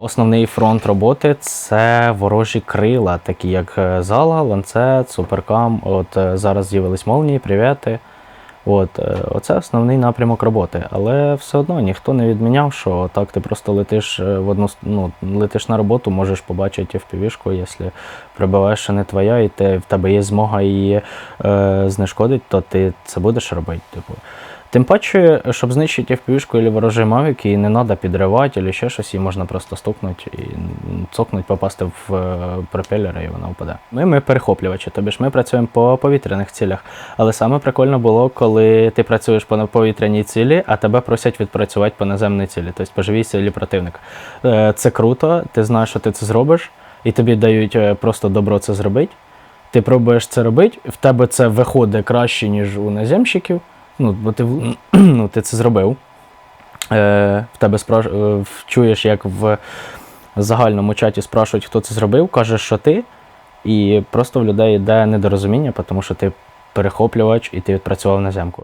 Основний фронт роботи це ворожі крила, такі як е, зала, ланцет, суперкам. От е, зараз з'явились молнії, привіти. От, е, оце основний напрямок роботи. Але все одно ніхто не відміняв, що так ти просто летиш е, в одну ну, летиш на роботу, можеш побачити FPV-шку, якщо прибиваєш, що не твоя, і ти, в тебе є змога її е, знешкодити, то ти це будеш робити. Типу. Тим паче, щоб знищити FPV-шку або ворожий мавік, її не треба підривати або ще щось, її можна просто стукнути і м, цокнуть, попасти в е, пропелер і вона впаде. Ми, ми перехоплювачі, тобі ж ми працюємо по повітряних цілях. Але саме прикольно було, коли ти працюєш по повітряній цілі, а тебе просять відпрацювати по наземній цілі, тобто по живій цілі противника. Е, Це круто, ти знаєш, що ти це зробиш, і тобі дають е, просто добро це зробити. Ти пробуєш це робити, в тебе це виходить краще, ніж у наземщиків. Ну, бо ти, ну, ти це зробив. Е, в тебе спраш... е, чуєш, як в загальному чаті спрашують, хто це зробив, кажеш, що ти, і просто в людей йде недорозуміння, тому що ти перехоплювач і ти відпрацював наземку.